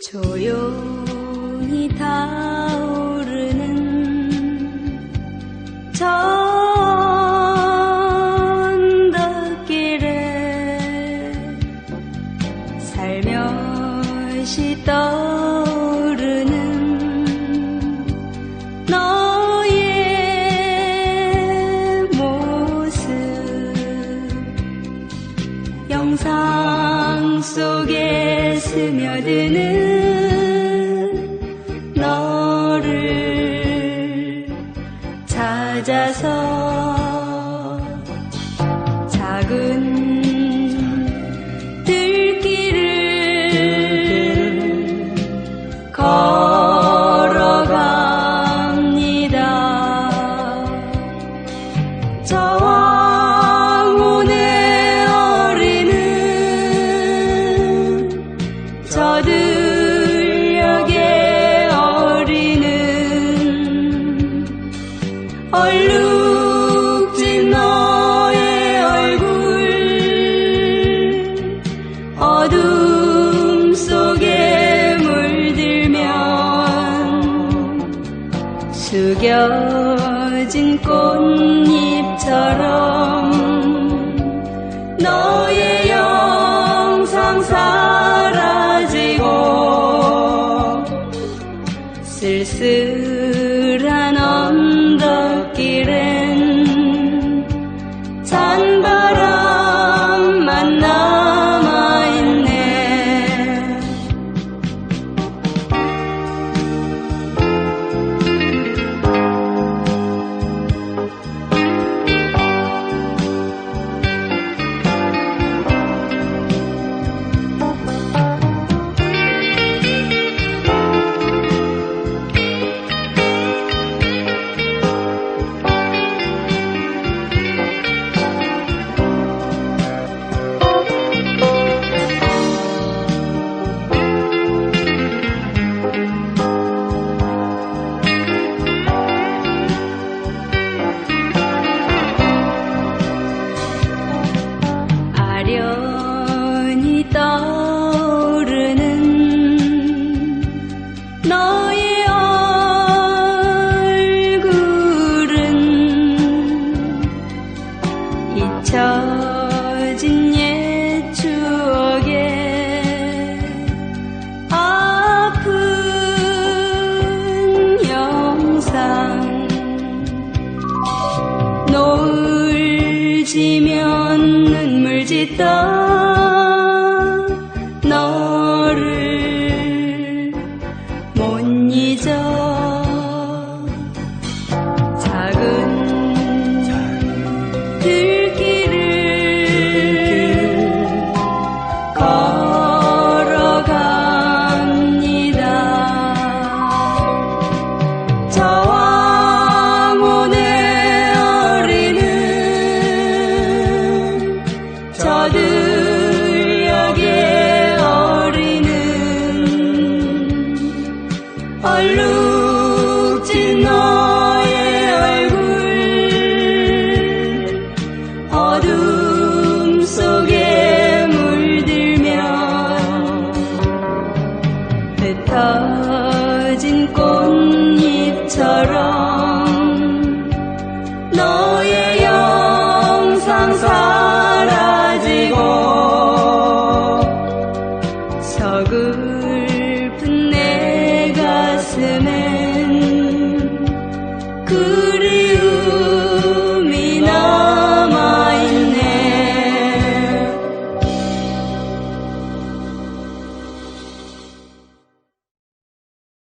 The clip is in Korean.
조용히 타오르는 전덕길에 살며시 떠 스며드는 너를 찾아서 숙여진 꽃잎처럼 너의 영상 사라지고 쓸쓸한 언 잊혀진 옛 추억에 아픈 영상 노을 지면 눈물 짓던 흩어진 꽃잎처럼 너의 영상 사라지고 서글픈 내 가슴에